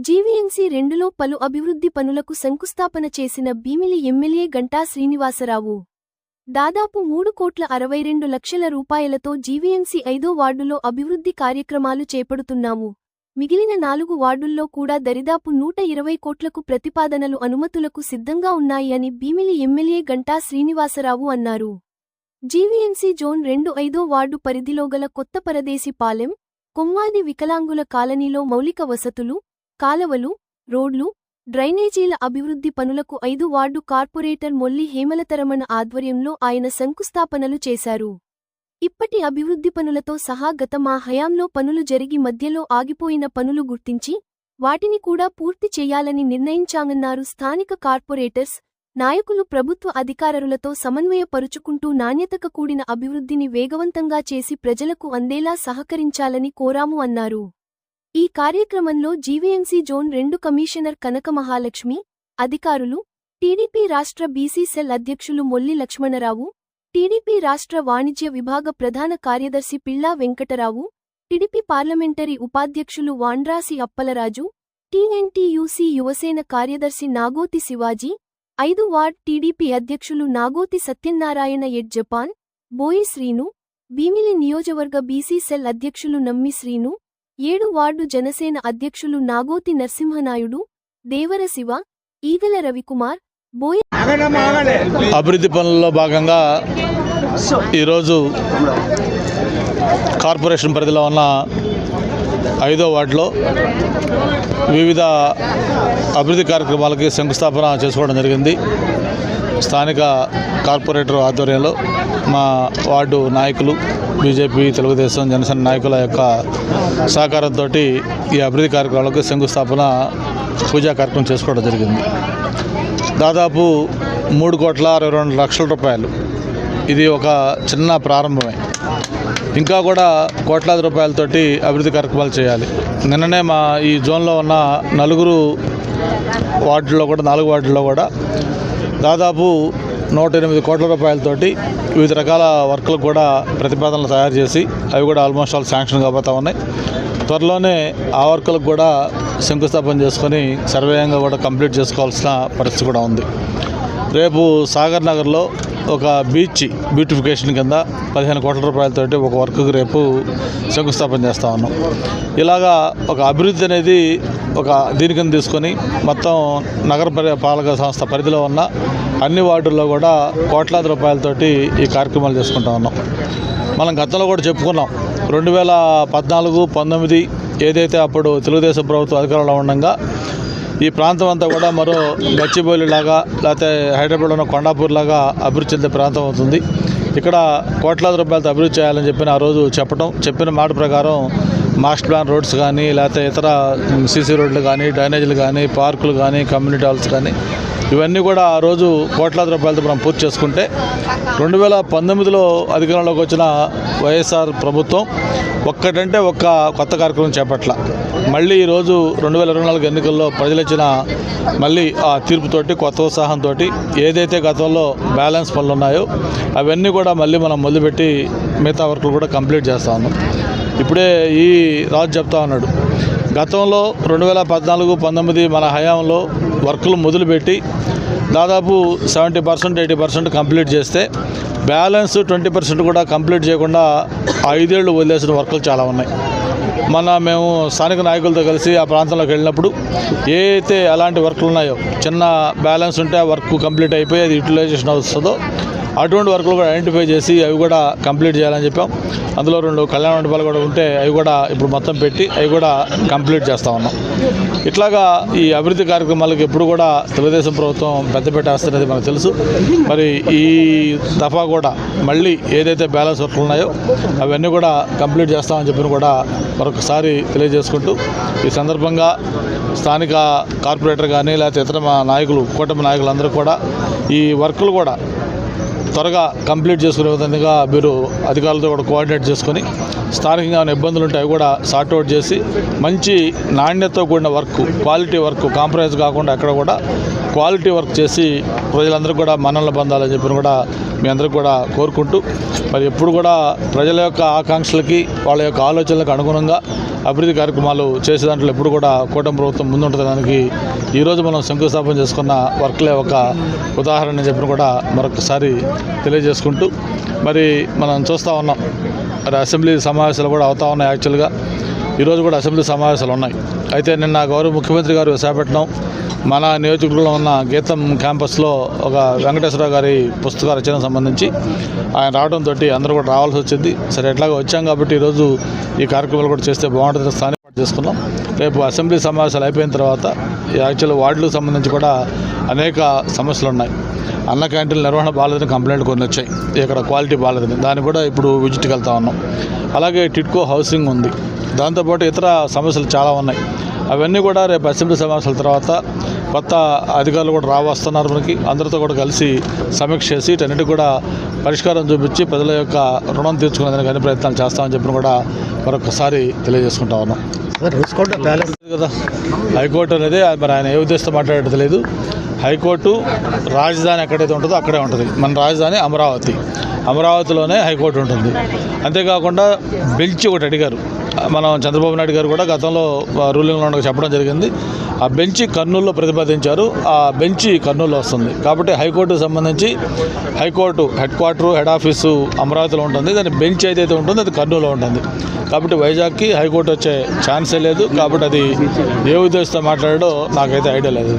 GVMC రెండులో పలు అభివృద్ధి పనులకు శంకుస్థాపన చేసిన భీమిలి ఎమ్మెల్యే గంటా శ్రీనివాసరావు. దాదాపు మూడు కోట్ల అరవై రెండు లక్షల రూపాయలతో జీవీఎంసీ ఐదో వార్డులో అభివృద్ధి కార్యక్రమాలు చేపడుతున్నాము. మిగిలిన నాలుగు వార్డుల్లో కూడా దరిదాపు నూట ఇరవై కోట్లకు ప్రతిపాదనలు అనుమతులకు సిద్ధంగా ఉన్నాయి అని భీమిలి ఎమ్మెల్యే గంటా శ్రీనివాసరావు అన్నారు. జీవీఎంసీ జోన్ రెండు ఐదో వార్డు పరిధిలో గల కొత్త పరదేశి పాలెం కొమ్మాది వికలాంగుల కాలనీలో మౌలిక వసతులు కాలవలు రోడ్లు డ్రైనేజీల అభివృద్ధి పనులకు ఐదు వార్డు కార్పొరేటర్ మొల్లి హేమలతరమణ ఆధ్వర్యంలో ఆయన శంకుస్థాపనలు చేశారు. ఇప్పటి అభివృద్ధి పనులతో సహా గత మా హయాంలో పనులు జరిగి మధ్యలో ఆగిపోయిన పనులు గుర్తించి వాటిని కూడా పూర్తి చేయాలని నిర్ణయించామన్నారు స్థానిక కార్పొరేటర్స్ నాయకులు ప్రభుత్వ అధికారులతో సమన్వయపరుచుకుంటూ నాణ్యతక కూడిన అభివృద్ధిని వేగవంతంగా చేసి ప్రజలకు అందేలా సహకరించాలని కోరాము అన్నారు. ఈ కార్యక్రమంలో జీవీఎంసీ జోన్ రెండు కమిషనర్ కనక మహాలక్ష్మి అధికారులు టీడీపీ రాష్ట్ర బీసీ సెల్ అధ్యక్షులు మొల్లి లక్ష్మణరావు టీడీపీ రాష్ట్ర వాణిజ్య విభాగ ప్రధాన కార్యదర్శి పిళ్ళా వెంకటరావు టీడీపీ పార్లమెంటరీ ఉపాధ్యక్షులు వాండ్రాసి అప్పలరాజు టీఎన్టీయూసీ యువసేన కార్యదర్శి నాగోతి శివాజీ ఐదు వార్డ్ టీడీపీ అధ్యక్షులు నాగోతి సత్యనారాయణ ఎడ్ జపాన్ బోయి శ్రీను భీమిలి నియోజకవర్గ బీసీ సెల్ అధ్యక్షులు నమ్మి శ్రీను ఏడు వార్డు జనసేన అధ్యక్షులు నాగోతి నరసింహనాయుడు దేవర శివ ఈగల రవికుమార్ అభివృద్ధి పనుల్లో భాగంగా ఈరోజు కార్పొరేషన్ పరిధిలో ఉన్న ఐదో వార్డులో వివిధ అభివృద్ధి కార్యక్రమాలకి శంకుస్థాపన చేసుకోవడం జరిగింది. స్థానిక కార్పొరేటర్ ఆధ్వర్యంలో మా వార్డు నాయకులు బీజేపీ తెలుగుదేశం జనసేన నాయకుల యొక్క సహకారంతో ఈ అభివృద్ధి కార్యక్రమాలకు శంకుస్థాపన పూజా కార్యక్రమం చేసుకోవడం జరిగింది. దాదాపు మూడు కోట్ల అరవై రెండు లక్షల రూపాయలు. ఇది ఒక చిన్న ప్రారంభమే. ఇంకా కూడా కోట్లాది రూపాయలతోటి అభివృద్ధి కార్యక్రమాలు చేయాలి. నిన్ననే మా ఈ జోన్లో ఉన్న నలుగురు వార్డుల్లో కూడా నాలుగు వార్డుల్లో కూడా దాదాపు నూట ఎనిమిది కోట్ల రూపాయలతోటి వివిధ రకాల వర్కులకు కూడా ప్రతిపాదనలు తయారు చేసి అవి కూడా ఆల్మోస్ట్ ఆల్ శాంక్షన్ కాబోతా ఉన్నాయి. త్వరలోనే ఆ వర్కులకు కూడా శంకుస్థాపన చేసుకొని సర్వేయంగా కూడా కంప్లీట్ చేసుకోవాల్సిన పరిస్థితి కూడా ఉంది. రేపు సాగర్ నగర్లో ఒక బీచ్ బ్యూటిఫికేషన్ కింద పదిహేను కోట్ల రూపాయలతోటి ఒక వర్క్కి రేపు శంకుస్థాపన చేస్తా ఉన్నాం. ఇలాగా ఒక అభివృద్ధి అనేది ఒక దీనికని తీసుకొని మొత్తం నగర పరి పాలక సంస్థ పరిధిలో ఉన్న అన్ని వార్డుల్లో కూడా కోట్లాది రూపాయలతోటి ఈ కార్యక్రమాలు చేసుకుంటా ఉన్నాం. మనం గతంలో కూడా చెప్పుకున్నాం రెండు వేల పద్నాలుగు పంతొమ్మిది ఏదైతే అప్పుడు తెలుగుదేశం ప్రభుత్వం అధికారంలో ఉండగా ఈ ప్రాంతం అంతా కూడా మరో గచ్చిబౌలి లాగా లేకపోతే హైదరాబాద్ ఉన్న కొండాపూర్ లాగా అభివృద్ధి చెందే ప్రాంతం అవుతుంది. ఇక్కడ కోట్లాది రూపాయలతో అభివృద్ధి చేయాలని చెప్పిన ఆ రోజు చెప్పడం చెప్పిన మాట ప్రకారం మాస్టర్ ప్లాన్ రోడ్స్ కానీ లేకపోతే ఇతర సీసీ రోడ్లు కానీ డ్రైనేజీలు కానీ పార్కులు కానీ కమ్యూనిటీ హాల్స్ కానీ ఇవన్నీ కూడా ఆ రోజు కోట్లాది రూపాయలతో మనం పూర్తి చేసుకుంటే రెండు వేల పంతొమ్మిదిలో అధికారంలోకి వచ్చిన వైఎస్ఆర్ ప్రభుత్వం ఒక్కటంటే ఒక్క కొత్త కార్యక్రమం చేపట్ల. మళ్ళీ ఈరోజు రెండు వేల ఇరవై నాలుగు ఎన్నికల్లో ప్రజలు ఇచ్చిన మళ్ళీ ఆ తీర్పుతోటి కొత్త ఉత్సాహంతో ఏదైతే గతంలో బ్యాలెన్స్ పనులు ఉన్నాయో అవన్నీ కూడా మళ్ళీ మనం మొదలుపెట్టి మిగతా వర్కులు కూడా కంప్లీట్ చేస్తా ఉన్నాం. ఇప్పుడే ఈ రాజు చెప్తా ఉన్నాడు గతంలో రెండు వేల పద్నాలుగు పంతొమ్మిది మన హయాంలో వర్కులు మొదలుపెట్టి దాదాపు seventy percent eighty percent complete చేస్తే బ్యాలెన్స్ ట్వంటీ పర్సెంట్ కూడా కంప్లీట్ చేయకుండా ఐదేళ్ళు వదిలేసిన వర్కులు చాలా ఉన్నాయి. మన మేము స్థానిక నాయకులతో కలిసి ఆ ప్రాంతంలోకి వెళ్ళినప్పుడు ఏ అయితే అలాంటి వర్కులు ఉన్నాయో చిన్న బ్యాలెన్స్ ఉంటే ఆ వర్క్ కంప్లీట్ అయిపోయి అది యూటిలైజేషన్ వస్తుందో అటువంటి వర్కులు కూడా ఐడెంటిఫై చేసి అవి కూడా కంప్లీట్ చేయాలని చెప్పాం. అందులో రెండు కళ్యాణ మండపాలు కూడా ఉంటే అవి కూడా ఇప్పుడు మొత్తం పెట్టి అవి కూడా కంప్లీట్ చేస్తూ ఉన్నాం. ఇట్లాగా ఈ అభివృద్ధి కార్యక్రమాలకు ఎప్పుడు కూడా తెలుగుదేశం ప్రభుత్వం పెద్దపేట వేస్తున్నది మనకు తెలుసు. మరి ఈ దఫా కూడా మళ్ళీ ఏదైతే బ్యాలెన్స్ వర్క్లు ఉన్నాయో అవన్నీ కూడా కంప్లీట్ చేస్తామని చెప్పిన కూడా మరొకసారి తెలియజేసుకుంటూ ఈ సందర్భంగా స్థానిక కార్పొరేటర్ కానీ లేకపోతే ఇతర నాయకులు కూటమి నాయకులందరూ కూడా ఈ వర్కులు కూడా త్వరగా కంప్లీట్ చేసుకునే విధంగా మీరు అధికారులతో కూడా కోఆర్డినేట్ చేసుకొని స్థానికంగా ఉన్న ఇబ్బందులు ఉంటే అవి కూడా సార్ట్అవుట్ చేసి మంచి నాణ్యతతో కూడిన వర్క్ క్వాలిటీ వర్క్ కాంప్రమైజ్ కాకుండా అక్కడ కూడా క్వాలిటీ వర్క్ చేసి ప్రజలందరూ కూడా మనల్ని పొందాలని చెప్పి కూడా మీ అందరికి కూడా కోరుకుంటూ మరి ఎప్పుడు కూడా ప్రజల యొక్క ఆకాంక్షలకి వాళ్ళ యొక్క ఆలోచనలకు అనుగుణంగా అభివృద్ధి కార్యక్రమాలు చేసే దాంట్లో ఎప్పుడు కూడా కూటమి ప్రభుత్వం ముందుంటుందానికి ఈరోజు మనం శంకుస్థాపన చేసుకున్న వర్క్లే ఒక ఉదాహరణ అని చెప్పిన కూడా మరొకసారి తెలియజేసుకుంటూ మరి మనం చూస్తూ ఉన్నాం. మరి అసెంబ్లీ సమావేశాలు కూడా అవుతా ఉన్నాయి యాక్చువల్గా. ఈరోజు కూడా అసెంబ్లీ సమావేశాలు ఉన్నాయి. అయితే నిన్న గౌరవ ముఖ్యమంత్రి గారు విశాఖపట్నం మన నియోజకవర్గంలో ఉన్న గీతం క్యాంపస్లో ఒక వెంకటేశ్వరరావు గారి పుస్తక రచన సంబంధించి ఆయన రావడంతో అందరూ కూడా రావాల్సి వచ్చింది. సరే ఎట్లాగో వచ్చాం కాబట్టి ఈరోజు ఈ కార్యక్రమాలు కూడా చేస్తే బాగుంటుంది. స్థానిక చేసుకున్నాం. రేపు అసెంబ్లీ సమావేశాలు అయిపోయిన తర్వాత ఈ యాక్చువల్ వార్డులకు సంబంధించి కూడా అనేక సమస్యలు ఉన్నాయి. అన్న క్యాంటీన్ల నిర్వహణ బాగాలేదని కంప్లైంట్ కొన్ని వచ్చాయి. ఇక్కడ క్వాలిటీ బాగాలేదని. దాన్ని కూడా ఇప్పుడు విజిట్కి వెళ్తా ఉన్నాం. అలాగే టిట్కో హౌసింగ్ ఉంది. దాంతోపాటు ఇతర సమస్యలు చాలా ఉన్నాయి. అవన్నీ కూడా రేపు అసెంబ్లీ సమావేశాల తర్వాత కొత్త అధికారులు కూడా రావస్తున్నారు మనకి. అందరితో కూడా కలిసి సమీక్ష చేసి వీటన్నిటి కూడా పరిష్కారం చూపించి ప్రజల యొక్క రుణం తీర్చుకునేందుకు అన్ని ప్రయత్నాలు చేస్తామని చెప్పిన కూడా మరొకసారి తెలియజేసుకుంటా ఉన్నాం. కదా. హైకోర్టు అనేది మరి ఆయన ఏ ఉద్దేశంతో మాట్లాడేది తెలియదు హైకోర్టు రాజధాని ఎక్కడైతే ఉంటుందో అక్కడే ఉంటుంది. మన రాజధాని అమరావతి. అమరావతిలోనే హైకోర్టు ఉంటుంది. అంతేకాకుండా బెంచ్ ఒకటి అడిగారు. మనం చంద్రబాబు నాయుడు గారు కూడా గతంలో రూలింగ్లో ఉండగా చెప్పడం జరిగింది. ఆ బెంచ్ కర్నూలులో ప్రతిపాదించారు. ఆ బెంచ్ కర్నూలులో వస్తుంది. కాబట్టి హైకోర్టుకు సంబంధించి high court head quarter head office అమరావతిలో ఉంటుంది. దాని బెంచ్ ఏదైతే ఉంటుందో అది కర్నూలులో ఉంటుంది. కాబట్టి వైజాగ్కి హైకోర్టు వచ్చే ఛాన్సే లేదు. కాబట్టి అది ఏ ఉద్దేశంతో మాట్లాడాడో నాకైతే ఐడియా లేదు.